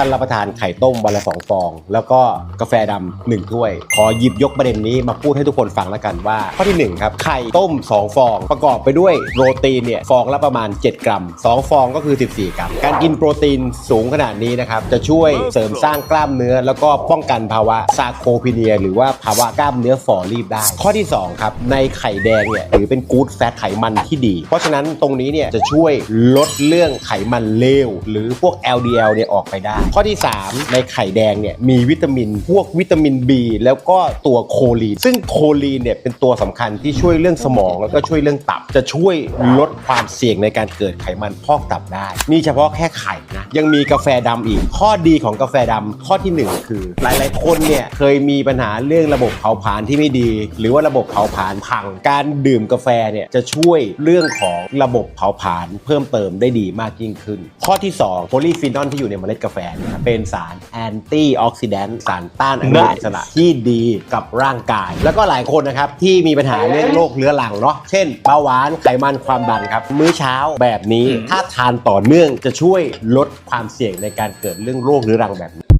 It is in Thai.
ท่านรับประทานไข่ต้มวันละสองฟอง แล้วก็กาแฟดำหนึ่งถ้วย ขอหยิบยกประเด็นนี้มาพูดให้ทุกคนฟังแล้วกันว่า ข้อที่หนึ่งครับ ไข่ต้ม 2 ฟอง ประกอบไปด้วยโปรตีนเนี่ยฟองละประมาณ 7 กรัม 2 ฟองก็คือ 14 กรัม การกินโปรตีนสูงขนาดนี้นะครับจะช่วยเสริมสร้างกล้ามเนื้อ แล้วก็ป้องกันภาวะซาโคพีเนีย หรือว่าภาวะกล้ามเนื้อฝ่อรีบได้ ข้อที่2ครับในไข่แดงเนี่ยถือเป็นกู๊ดแฟตไขมันที่ดี เพราะฉะนั้นตรงนี้เนี่ยจะช่วยลดเรื่องไขมันเลวหรือพวก LDL เนี่ยออกไปได้ข้อที่ 3 ในไข่แดงเนี่ยมีวิตามินพวกวิตามิน B แล้วก็ตัวโคลีน ซึ่งโคลีนเนี่ยเป็นตัวสำคัญที่ช่วยเรื่องสมองแล้วก็ช่วยเรื่องตับ จะช่วยลดความเสี่ยงในการเกิดไขมันพอกตับได้ นี่เฉพาะแค่ไข่นะ ยังมีกาแฟดำอีก ข้อดีของกาแฟดำข้อที่หนึ่งคือ หลายๆ คนเนี่ยเคยมีปัญหาเรื่องระบบเผาผลาญที่ไม่ดี หรือว่าระบบเผาผลาญพัง การดื่มกาแฟเนี่ยจะช่วยเรื่องของระบบเผาผลาญเพิ่มเติมได้ดีมากยิ่งขึ้น ข้อที่2โพลีฟีนอลที่อยู่ในเมล็ดกาแฟเป็นสารแอนตี้ออกซิแดนต์สารต้านอนุมูลอิสระที่ดีกับร่างกาย แล้วก็หลายคนนะครับ ที่มีปัญหาเรื่องโรคเรื้อรังเนาะเช่นเบาหวานไขมันความดันครับ มื้อเช้าแบบนี้ถ้าทานต่อเนื่องจะช่วยลดความเสี่ยงในการเกิดเรื่องโรคเรื้อรังแบบนี้